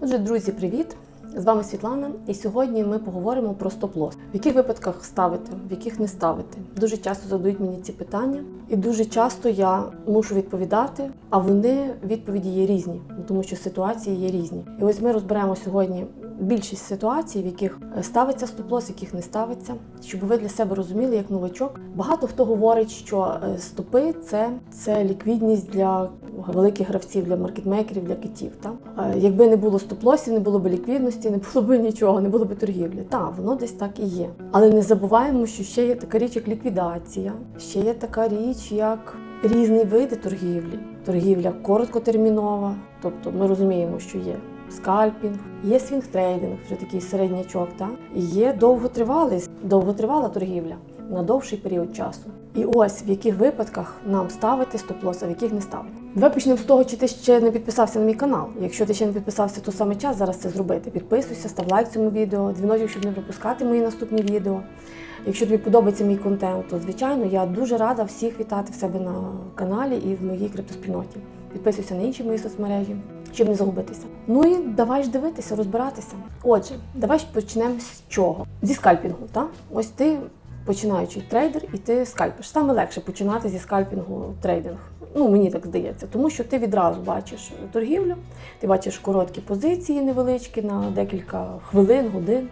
Отже, друзі, привіт! З вами Світлана, і сьогодні ми поговоримо про стоп-лосс. В яких випадках ставити, в яких не ставити. Дуже часто задають мені ці питання, і дуже часто я мушу відповідати, а вони відповіді є різні, тому що ситуації є різні. І ось ми розберемо сьогодні більшість ситуацій, в яких е, ставиться стоп-лосс, в яких не ставиться, щоб ви для себе розуміли як новачок. Багато хто говорить, що е, стопи це, це ліквідність для великих гравців, для маркетмейкерів, для китів. Та? Е, Якби не було стоп-лосів, не було б ліквідності, не було б нічого, не було б торгівлі. Так, воно десь так і є. Але не забуваємо, що ще є така річ, як ліквідація, ще є така річ, як різні види торгівлі. Торгівля короткотермінова, тобто ми розуміємо, що є скальпінг, є свінгтрейдинг, вже такий середнячок, та? і є довготривалий, довготривала торгівля на довший період часу. І ось в яких випадках нам ставити стоп-лосс, а в яких не ставити. Давай почнемо з того, чи ти ще не підписався на мій канал. Якщо ти ще не підписався, то саме час зараз це зробити. Підписуйся, став лайк цьому відео, дзвіночок, щоб не пропускати мої наступні відео. Якщо тобі подобається мій контент, то звичайно я дуже рада всіх вітати в себе на каналі і в моїй криптоспільноті. Підписуйся на інші мої соцмережі, щоб не загубитися. Ну і давай ж дивитися, розбиратися. Отже, давай ж почнемо з чого? Зі скальпінгу. Так? Ось ти починаючий трейдер, і ти скальпиш. Саме легше починати зі скальпінгу трейдинг. Ну, мені так здається, тому що ти відразу бачиш торгівлю, ти бачиш короткі позиції невеличкі на декілька хвилин, годин.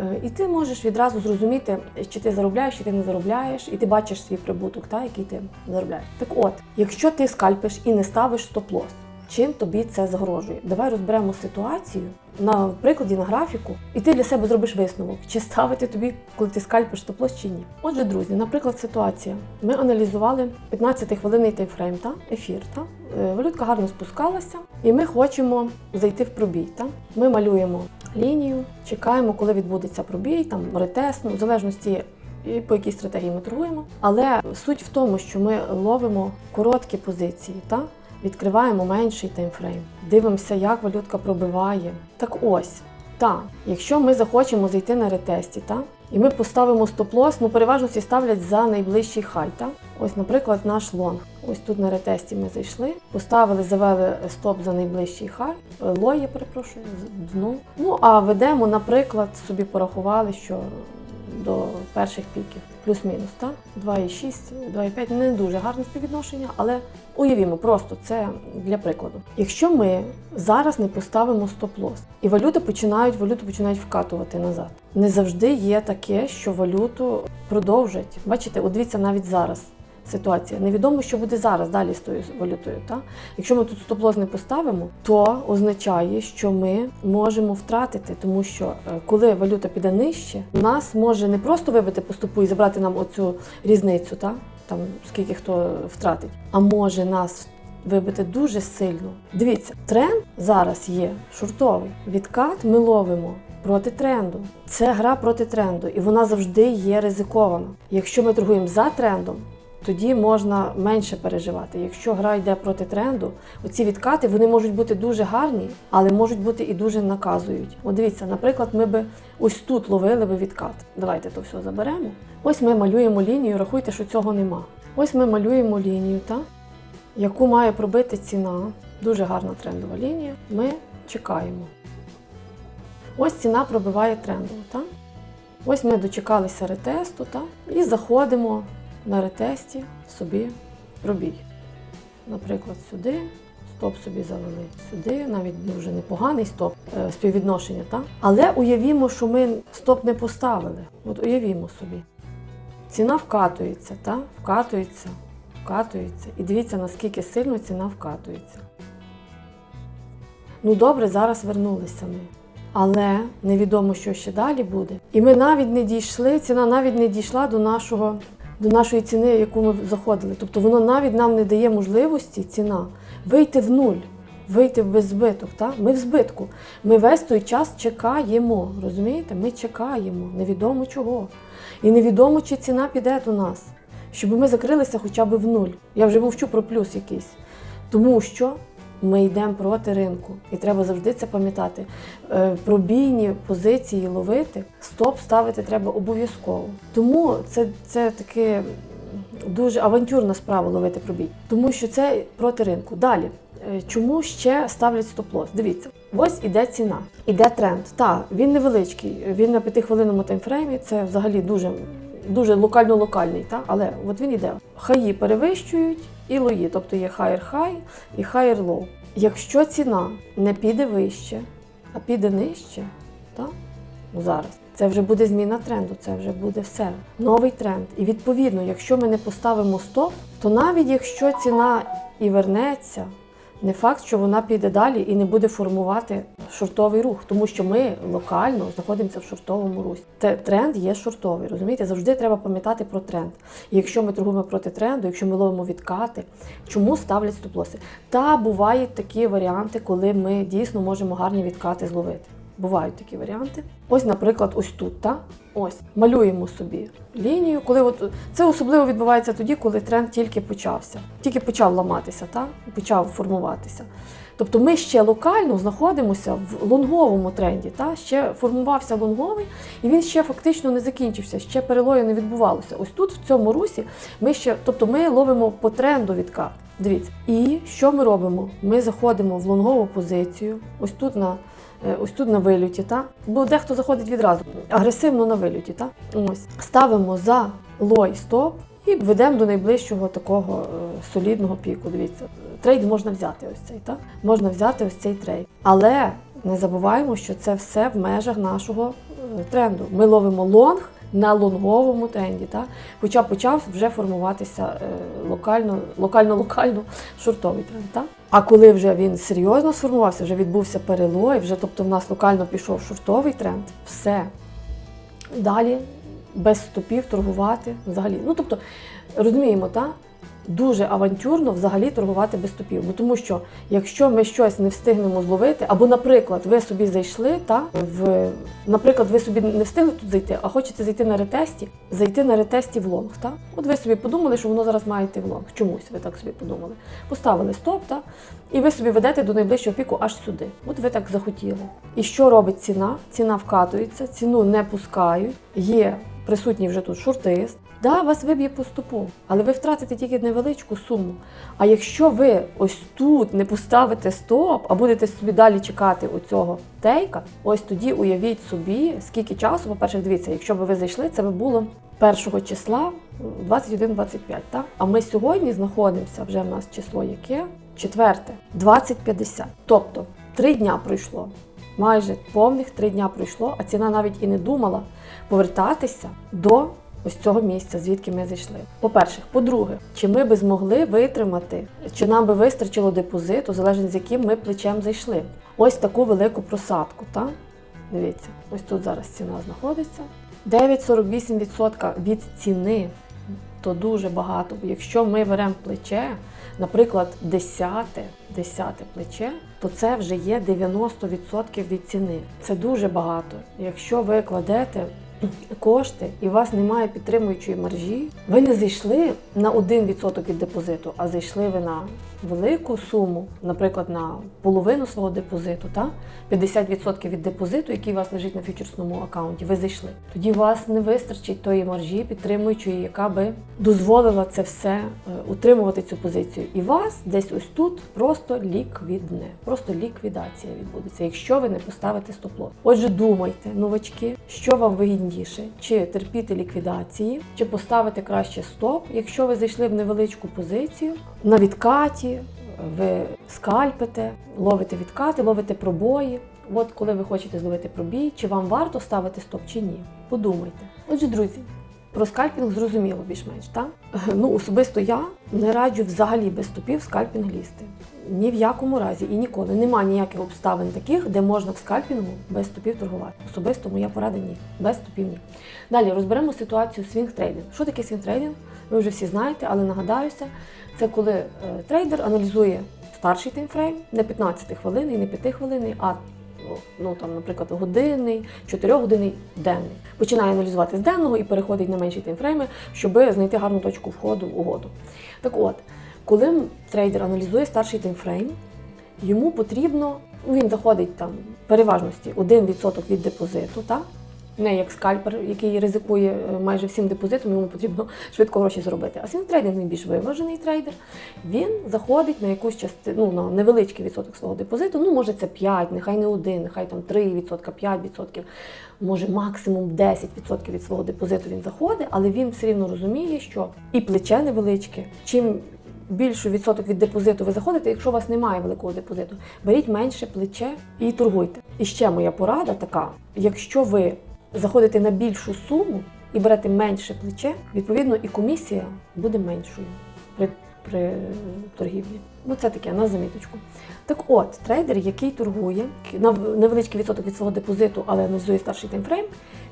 Е, І ти можеш відразу зрозуміти, чи ти заробляєш, чи ти не заробляєш, і ти бачиш свій прибуток, та, який ти заробляєш. Так от, якщо ти скальпиш і не ставиш стоп-лосс, чим тобі це загрожує? Давай розберемо ситуацію на прикладі на графіку, і ти для себе зробиш висновок, чи ставити тобі, коли ти скальпиш стоп-лосс, чи ні. Отже, друзі, наприклад, ситуація. Ми аналізували 15-хвилинний таймфрейм, та ефір. Та? Е, Валютка гарно спускалася, і ми хочемо зайти в пробій. Та? Ми малюємо лінію, чекаємо, коли відбудеться пробій, там ретест, ну, в залежності. По якій стратегії ми торгуємо. Але суть в тому, що ми ловимо короткі позиції, та відкриваємо менший таймфрейм, дивимося, як валютка пробиває. Так ось, та, якщо ми захочемо зайти на ретесті, та, і ми поставимо стоп-лосс, ну переважно всі ставлять за найближчий хай. Та? Ось, наприклад, наш лонг. Ось тут на ретесті ми зайшли, поставили, завели стоп за найближчий хай, я перепрошую, дно. Ну а ведемо, наприклад, собі порахували, що до перших піків плюс-мінус, так? 2,6, 2,5 не дуже гарне співвідношення, але уявімо, просто це для прикладу. Якщо ми зараз не поставимо стоп-лосс, і валюти починають, валюту починають вкатувати назад. Не завжди є таке, що валюту продовжать. Бачите, от дивіться навіть зараз. Ситуація. Невідомо, що буде зараз далі з тою валютою. Та? Якщо ми тут стоп-лосс не поставимо, то означає, що ми можемо втратити, тому що е, коли валюта піде нижче, нас може не просто вибити по стопу і забрати нам оцю різницю, та? там скільки хто втратить, а може нас вибити дуже сильно. Дивіться, тренд зараз є шуртовий. Відкат ми ловимо. Проти тренду. Це гра проти тренду, і вона завжди є ризикована. Якщо ми торгуємо за трендом, тоді можна менше переживати. Якщо гра йде проти тренду, оці відкати вони можуть бути дуже гарні, але можуть бути і дуже наказують. От дивіться, наприклад, ми би ось тут ловили би відкат. Давайте то все заберемо. Ось ми малюємо лінію, рахуйте, що цього нема. Ось ми малюємо лінію, та, яку має пробити ціна. Дуже гарна трендова лінія. Ми чекаємо. Ось ціна пробиває трендову. Та? Ось ми дочекалися ретесту та? і заходимо на ретесті собі пробій. Наприклад, сюди, стоп собі завели, сюди, навіть дуже непоганий стоп е, співвідношення. Та? Але уявімо, що ми стоп не поставили. От уявімо собі. Ціна вкатується, та? вкатується, вкатується. І дивіться, наскільки сильно ціна вкатується. Ну добре, зараз вернулися ми. Але невідомо, що ще далі буде. І ми навіть не дійшли, ціна навіть не дійшла до нашого, до нашої ціни, яку ми заходили. Тобто воно навіть нам не дає можливості ціна вийти в нуль, вийти в беззбиток. Та? Ми в збитку. Ми весь той час чекаємо. Розумієте? Ми чекаємо, невідомо чого. І невідомо, чи ціна піде до нас, щоб ми закрилися хоча б в нуль. Я вже мовчу про плюс якийсь. Тому що ми йдемо проти ринку. І треба завжди це пам'ятати. Е, Пробійні позиції ловити, стоп ставити треба обов'язково. Тому це, це таке дуже авантюрна справа ловити пробій. Тому що це проти ринку. Далі, е, чому ще ставлять стоп-лосс? Дивіться, Ось іде ціна, іде тренд. Так, він невеличкий, він на п'ятихвилинному таймфреймі, це взагалі дуже, дуже локально-локальний, та? але от він іде. Хаї перевищують і лої, тобто є higher high і higher low. Якщо ціна не піде вище, а піде нижче, та? ну зараз. Це вже буде зміна тренду, це вже буде все. Новий тренд. І відповідно, якщо ми не поставимо стоп, то навіть якщо ціна і вернеться, не факт, що вона піде далі і не буде формувати шортовий рух, тому що ми локально знаходимося в шортовому русі. Те тренд є шортовий. Розумієте, завжди треба пам'ятати про тренд. І якщо ми торгуємо проти тренду, якщо ми ловимо відкати, чому ставлять стоп-лоси? Та бувають такі варіанти, коли ми дійсно можемо гарні відкати зловити. Бувають такі варіанти. Ось, наприклад, ось тут, та? ось малюємо собі лінію. Коли от це особливо відбувається тоді, коли тренд тільки почався, тільки почав ламатися, та? почав формуватися. Тобто ми ще локально знаходимося в лонговому тренді. Та? Ще формувався лонговий, і він ще фактично не закінчився, ще перелою не відбувалося. Ось тут, в цьому русі, ми ще, тобто ми ловимо по тренду відкат. Дивіться. І що ми робимо? Ми заходимо в лонгову позицію, ось тут на. Е, Ось тут на вилюті, та? бо дехто заходить відразу агресивно на вилюті. Та? Ось. Ставимо за лой стоп і ведемо до найближчого такого е, солідного піку. Дивіться, трейд можна взяти ось цей, та? можна взяти ось цей трейд. Але не забуваємо, що це все в межах нашого е, тренду. Ми ловимо лонг на лонговому тренді, та? хоча почав вже формуватися е, локально, локально-локально шортовий тренд. Та? А коли вже він серйозно сформувався, вже відбувся перелой, вже тобто в нас локально пішов шортовий тренд, все. Далі без стопів торгувати взагалі. Ну тобто, розуміємо, та? Дуже авантюрно взагалі торгувати без стопів. Бо тому що якщо ми щось не встигнемо зловити, або, наприклад, ви собі зайшли, та в наприклад, ви собі не встигли тут зайти, а хочете зайти на ретесті, зайти на ретесті в лонг. Та? От ви собі подумали, що воно зараз має йти в лонг. Чомусь ви так собі подумали. Поставили стоп, та? і ви собі ведете до найближчого піку аж сюди. От ви так захотіли. І що робить ціна? Ціна вкатується, ціну не пускають. Є присутній вже тут шортист. Да, вас виб'є по але ви втратите тільки невеличку суму. А якщо ви ось тут не поставите стоп, а будете собі далі чекати оцього тейка, ось тоді уявіть собі, скільки часу, по-перше, дивіться, якщо б ви зайшли, це би було 1 числа 21-25, так? А ми сьогодні знаходимося, вже в нас число яке? Четверте, 20-50. Тобто три дня пройшло. Майже повних три дня пройшло, а ціна навіть і не думала повертатися до ось цього місця, звідки ми зайшли. По-перше, по-друге, чи ми би змогли витримати, чи нам би вистачило депозиту, залежно з яким ми плечем зайшли. Ось таку велику просадку. так? Дивіться, ось тут зараз ціна знаходиться. 9,48% від ціни то дуже багато. Якщо ми беремо плече, наприклад, 10, 10 плече, то це вже є 90% від ціни. Це дуже багато. Якщо ви кладете кошти і у вас немає підтримуючої мережі, ви не зайшли на 1% від депозиту, а зайшли ви на велику суму, наприклад, на половину свого депозиту, та 50% від депозиту, який у вас лежить на фьючерсному аккаунті, ви зайшли. Тоді у вас не вистачить тої маржі підтримуючої, яка би дозволила це все е, утримувати цю позицію. І вас десь ось тут просто ліквідне, просто ліквідація відбудеться, якщо ви не поставите стоп-лот. Отже, думайте, новачки, що вам вигідніше, чи терпіти ліквідації, чи поставити краще стоп, якщо ви зайшли в невеличку позицію на відкаті, ви скальпите, ловите відкати, ловите пробої. От коли ви хочете зловити пробій, чи вам варто ставити стоп, чи ні. Подумайте. Отже, друзі, про скальпінг зрозуміло більш-менш, так? Ну, особисто я не раджу взагалі без стопів скальпінг лізти. Ні в якому разі і ніколи. Нема ніяких обставин таких, де можна в скальпінгу без стопів торгувати. Особисто моя порада ні. Без стопів ні. Далі розберемо ситуацію свінг-трейдинг. Що таке свінг-трейдинг? Ви вже всі знаєте, але нагадаюся, це коли е, трейдер аналізує старший таймфрейм, не 15 хвилин і не 5 хвилин, а ну там, наприклад, годинний, 4 годинний денний. Починає аналізувати з денного і переходить на менші таймфрейми, щоб знайти гарну точку входу в угоду. Так от, коли трейдер аналізує старший таймфрейм, йому потрібно, ну, він заходить там переважності 1% від депозиту, так? Не як скальпер, який ризикує е, майже всім депозитом, йому потрібно швидко гроші зробити. А свінтрейдинг найбільш виважений трейдер. Він заходить на якусь частину, ну, на невеличкий відсоток свого депозиту. Ну, може, це 5, нехай не 1, нехай там 3%, 5%, може максимум 10% від свого депозиту він заходить, але він все рівно розуміє, що і плече невеличке. Чим більший відсоток від депозиту ви заходите, якщо у вас немає великого депозиту, беріть менше плече і торгуйте. І ще моя порада така: якщо ви заходите на більшу суму і брати менше плече, відповідно і комісія буде меншою. При, при торгівлі. Ну це таке на заміточку. Так от, трейдер, який торгує на невеличкий відсоток від свого депозиту, але аналізує старший таймфрейм,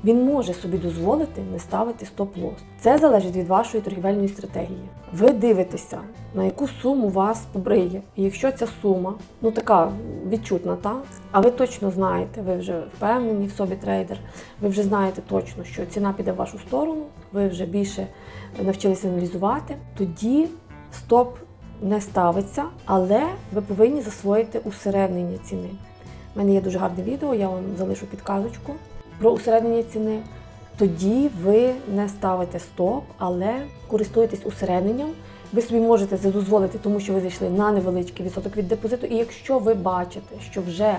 він може собі дозволити не ставити стоп-лосс. Це залежить від вашої торгівельної стратегії. Ви дивитеся, на яку суму вас побриє. І якщо ця сума, ну така відчутна, та а ви точно знаєте, ви вже впевнені в собі трейдер, ви вже знаєте точно, що ціна піде в вашу сторону, ви вже більше навчилися аналізувати, тоді стоп не ставиться, але ви повинні засвоїти усереднення ціни. У мене є дуже гарне відео, я вам залишу підказочку про усереднення ціни. Тоді ви не ставите стоп, але користуєтесь усередненням. Ви собі можете це дозволити, тому що ви зайшли на невеличкий відсоток від депозиту. І якщо ви бачите, що вже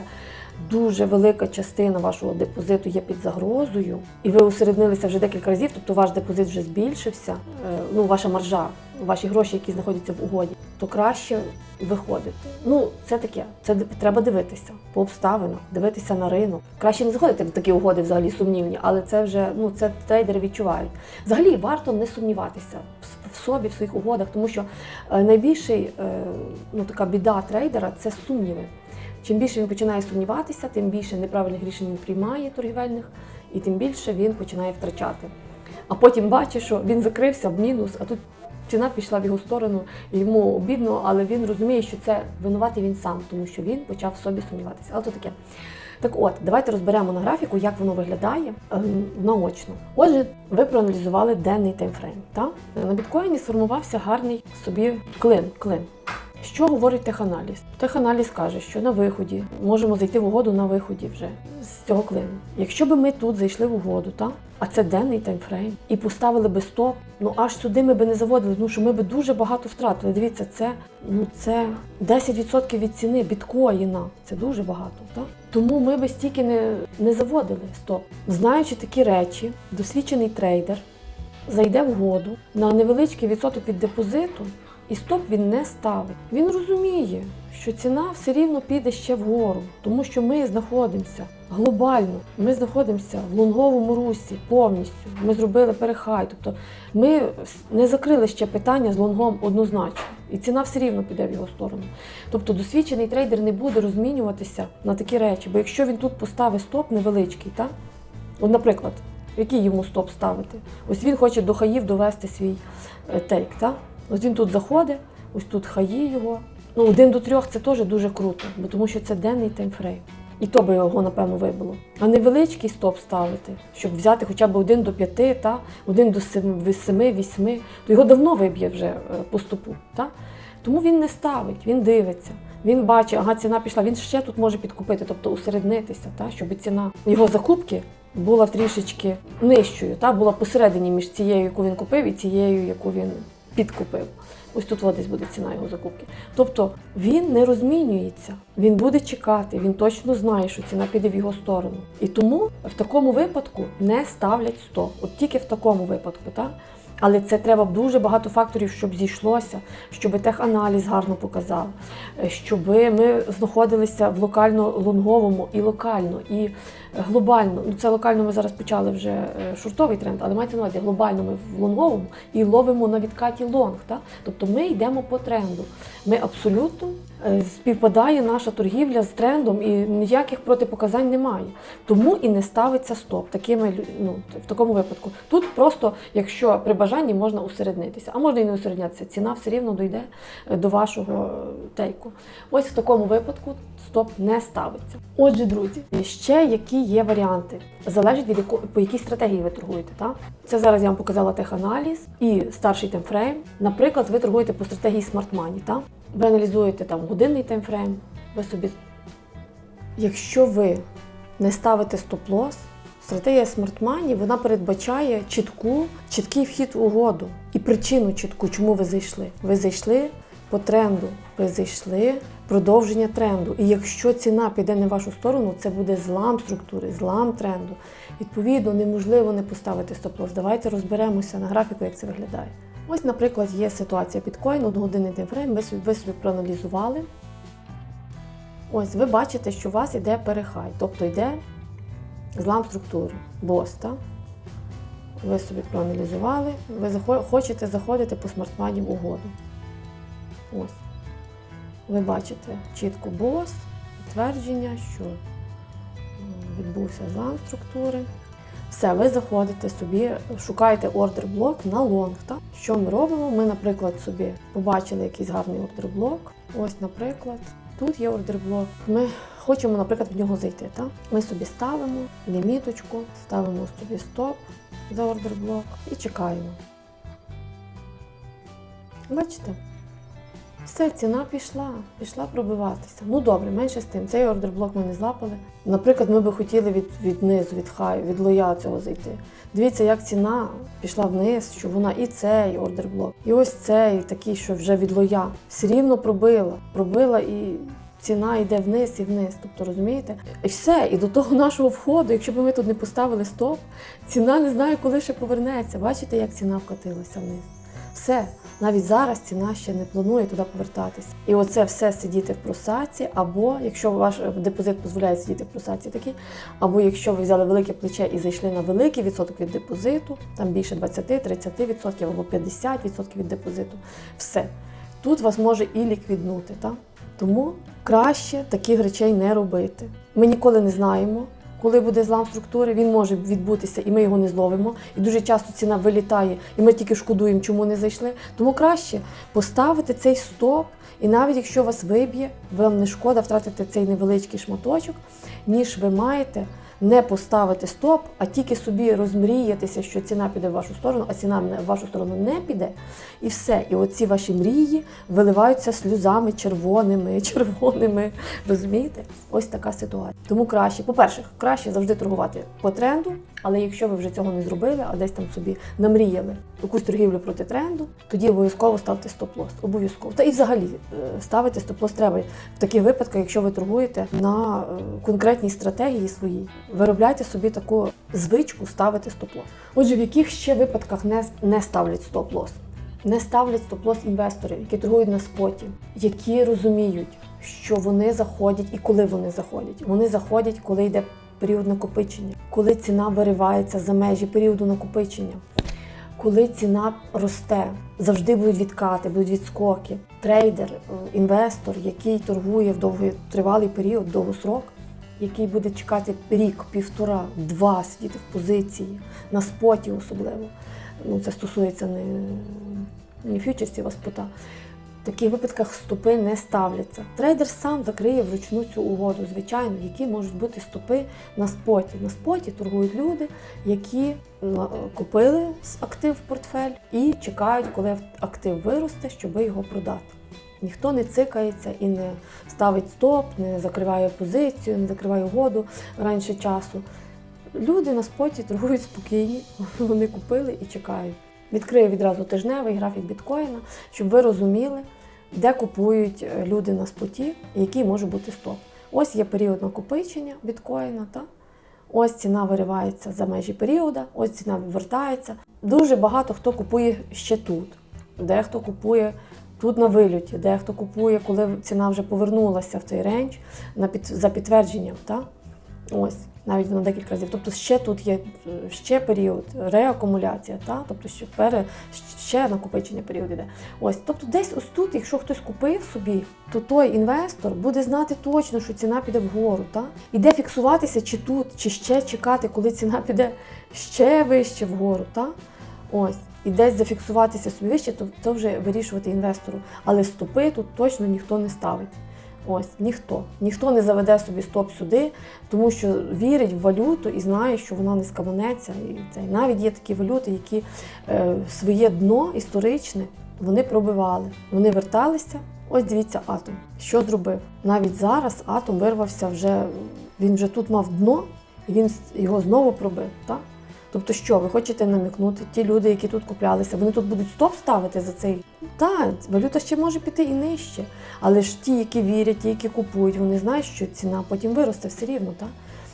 дуже велика частина вашого депозиту є під загрозою, і ви усереднилися вже декілька разів, тобто ваш депозит вже збільшився, е, ну ваша маржа, ваші гроші, які знаходяться в угоді, то краще виходити. Ну, це таке. Це треба дивитися по обставинах, дивитися на ринок. Краще не заходити в такі угоди взагалі сумнівні, але це вже ну це трейдери відчувають. Взагалі варто не сумніватися в собі, в своїх угодах, тому що е, найбільший е, ну така біда трейдера це сумніви. Чим більше він починає сумніватися, тим більше неправильних рішень він приймає торгівельних, і тим більше він починає втрачати. А потім бачить, що він закрився в мінус, а тут ціна пішла в його сторону, йому обідно, але він розуміє, що це винуватий він сам, тому що він почав собі сумніватися. Але то таке. Так от, давайте розберемо на графіку, як воно виглядає ем, наочно. Отже, ви проаналізували денний таймфрейм. Та? На біткоїні сформувався гарний собі клин. клин. Що говорить теханаліз? Теханаліз каже, що на виході можемо зайти в угоду на виході вже з цього клину. Якщо би ми тут зайшли в угоду, та а це денний таймфрейм, і поставили би стоп, ну аж сюди ми би не заводили, ну що ми би дуже багато втратили. Дивіться, це ну це 10% від ціни біткоїна. Це дуже багато. Так? Тому ми би стільки не, не заводили стоп. Знаючи такі речі, досвідчений трейдер зайде в угоду на невеличкий відсоток від депозиту, і стоп він не ставить. Він розуміє, що ціна все рівно піде ще вгору, тому що ми знаходимося глобально. Ми знаходимося в лонговому русі повністю. Ми зробили перехай. Тобто ми не закрили ще питання з лонгом однозначно, і ціна все рівно піде в його сторону. Тобто досвідчений трейдер не буде розмінюватися на такі речі, бо якщо він тут поставить стоп невеличкий, так? От, наприклад, який йому стоп ставити? Ось він хоче до хаїв довести свій е, тейк, так? Ось він тут заходить, ось тут хаї його. Ну, один до трьох це теж дуже круто, бо тому що це денний таймфрейм. І то би його, напевно, вибило. А невеличкий стоп ставити, щоб взяти хоча б один до п'яти, та один до семи, вісьми, то його давно виб'є вже е, по стопу. Та? Тому він не ставить, він дивиться. Він бачить, ага, ціна пішла, він ще тут може підкупити, тобто усереднитися, та, щоб ціна його закупки була трішечки нижчою, та, була посередині між цією, яку він купив, і цією, яку він підкупив. Ось тут десь буде ціна його закупки. Тобто він не розмінюється, він буде чекати, він точно знає, що ціна піде в його сторону. І тому в такому випадку не ставлять стоп. От тільки в такому випадку, так? Але це треба дуже багато факторів, щоб зійшлося, щоб теханаліз гарно показав, е, щоб ми знаходилися в локально лонговому і локально, і глобально. Ну це локально ми зараз почали вже е, шортовий тренд, але мається на увазі глобально ми в лонговому і ловимо на відкаті лонг. Так? Тобто ми йдемо по тренду. Ми абсолютно е, співпадає наша торгівля з трендом і ніяких протипоказань немає. Тому і не ставиться стоп такими ну, в такому випадку. Тут просто, якщо при бажанні можна усереднитися, а можна і не усереднятися. Ціна все рівно дійде е, до вашого тейку. Ось в такому випадку стоп не ставиться. Отже, друзі, ще які є варіанти. Залежить від яко, по якій стратегії ви торгуєте. Так? Це зараз я вам показала теханаліз і старший таймфрейм. Наприклад, ви торгуєте по стратегії Smart Money, так? Ви аналізуєте там годинний таймфрейм, ви собі. Якщо ви не ставите стоп-лосс, Стратегія смарт-мані вона передбачає чітку, чіткий вхід угоду і причину чітку, чому ви зайшли. Ви зайшли по тренду, ви зайшли продовження тренду. І якщо ціна піде не в вашу сторону, це буде злам структури, злам тренду. Відповідно, неможливо не поставити стоп-лосс. Давайте розберемося на графіку, як це виглядає. Ось, наприклад, є ситуація біткоїну, години таймфрейм, ви собі, проаналізували. Ось ви бачите, що у вас йде перехай, тобто йде злам структури, бос, так? Ви собі проаналізували, ви хочете заходити по смартмані в угоду. Ось. Ви бачите чітко бос, підтвердження, що відбувся злам структури. Все, ви заходите собі, шукаєте ордер блок на лонг. Так? Що ми робимо? Ми, наприклад, собі побачили якийсь гарний ордер блок. Ось, наприклад, тут є ордер блок. Ми хочемо, наприклад, в нього зайти. Так? Ми собі ставимо ліміточку, ставимо собі стоп за ордер блок і чекаємо. Бачите? Все, ціна пішла, пішла пробиватися. Ну добре, менше з тим. Цей ордер-блок ми не злапали. Наприклад, ми би хотіли від, від низу, від хай, від лоя цього зайти. Дивіться, як ціна пішла вниз, що вона і цей ордер-блок, і ось цей такий, що вже від лоя. Все рівно пробила. Пробила і ціна йде вниз і вниз. Тобто, розумієте? І все, і до того нашого входу, якщо б ми тут не поставили стоп, ціна не знаю, коли ще повернеться. Бачите, як ціна вкатилася вниз. Все, навіть зараз ціна ще не планує туди повертатися. І оце все сидіти в просаці, або якщо ваш депозит дозволяє сидіти в просаці такий, або якщо ви взяли велике плече і зайшли на великий відсоток від депозиту, там більше 20-30% або 50% від депозиту, все. Тут вас може і ліквіднути. Так? Тому краще таких речей не робити. Ми ніколи не знаємо, коли буде злам структури, він може відбутися, і ми його не зловимо. І дуже часто ціна вилітає, і ми тільки шкодуємо, чому не зайшли. Тому краще поставити цей стоп, і навіть якщо вас виб'є, вам не шкода втратити цей невеличкий шматочок, ніж ви маєте не поставити стоп, а тільки собі розмріятися, що ціна піде в вашу сторону, а ціна в вашу сторону не піде. І все. І оці ваші мрії виливаються сльозами червоними, червоними. Розумієте? Ось така ситуація. Тому краще, по-перше, краще завжди торгувати по тренду, але якщо ви вже цього не зробили, а десь там собі намріяли якусь торгівлю проти тренду, тоді обов'язково ставте стоп-лосс. Обов'язково. Та і взагалі е, ставити стоп-лосс треба в таких випадках, якщо ви торгуєте на е, конкретній стратегії своїй. Виробляйте собі таку звичку ставити стоп-лосс. Отже, в яких ще випадках не, не ставлять стоп-лосс? Не ставлять стоп-лосс інвесторів, які торгують на споті, які розуміють, що вони заходять і коли вони заходять. Вони заходять, коли йде період накопичення, коли ціна виривається за межі періоду накопичення, коли ціна росте, завжди будуть відкати, будуть відскоки. Трейдер, е, інвестор, який торгує в довготривалий період, довгосрок, який буде чекати рік, півтора, два сидіти в позиції, на споті особливо. Ну, це стосується не, не фьючерсів, а спота. В таких випадках стопи не ставляться. Трейдер сам закриє вручну цю угоду, звичайно, які можуть бути стопи на споті. На споті торгують люди, які купили актив в портфель і чекають, коли актив виросте, щоб його продати. Ніхто не цикається і не ставить стоп, не закриває позицію, не закриває угоду раніше часу. Люди на споті торгують спокійні, вони купили і чекають. Відкрию відразу тижневий графік біткоїна, щоб ви розуміли, де купують е, люди на споті, який може бути стоп. Ось є період накопичення біткоїна, та? ось ціна виривається за межі періоду, ось ціна вертається. Дуже багато хто купує ще тут, дехто купує тут на вилюті, дехто купує, коли ціна вже повернулася в на під, за підтвердженням. Та? Ось, навіть на декілька разів. Тобто ще тут є е, ще період, реакумуляція, та? тобто ще, пере, ще накопичення період іде. Ось, тобто десь ось тут, якщо хтось купив собі, то той інвестор буде знати точно, що ціна піде вгору. Та? І де фіксуватися, чи тут, чи ще чекати, коли ціна піде ще вище вгору. Та? Ось. І десь зафіксуватися собі вище, то, то вже вирішувати інвестору. Але стопи тут точно ніхто не ставить. Ось ніхто. Ніхто не заведе собі стоп сюди, тому що вірить в валюту і знає, що вона не скаманеться. І це навіть є такі валюти, які е, своє дно історичне вони пробивали. Вони верталися. Ось дивіться, атом. Що зробив? Навіть зараз атом вирвався вже. Він вже тут мав дно, і він його знову пробив. Так? Тобто, що ви хочете намікнути? Ті люди, які тут куплялися, вони тут будуть стоп ставити за цей. Так, валюта ще може піти і нижче. Але ж ті, які вірять, ті, які купують, вони знають, що ціна потім виросте все рівно, так?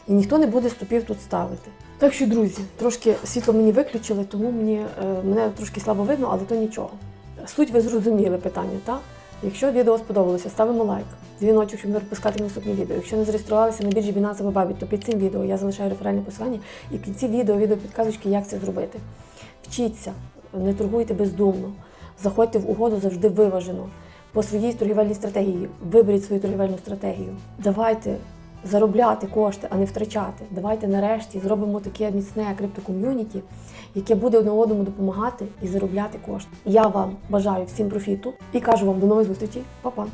І ніхто не буде стопів тут ставити. Так що, друзі, трошки світло мені виключили, тому мені е, мене трошки слабо видно, але то нічого. Суть ви зрозуміли питання, так? Якщо відео сподобалося, ставимо лайк, дзвіночок, щоб не пропускати наступні відео. Якщо не зареєструвалися на біржі Binance або Bybit, то під цим відео я залишаю реферальне посилання і в кінці відео відео підказочки, як це зробити. Вчіться, не торгуйте бездумно, заходьте в угоду завжди виважено. По своїй торгівельній стратегії виберіть свою торгівельну стратегію. Давайте заробляти кошти, а не втрачати. Давайте нарешті зробимо таке міцне криптоком'юніті, яке буде одне одному допомагати і заробляти кошти. Я вам бажаю всім профіту і кажу вам до нових зустрічей. Па-па!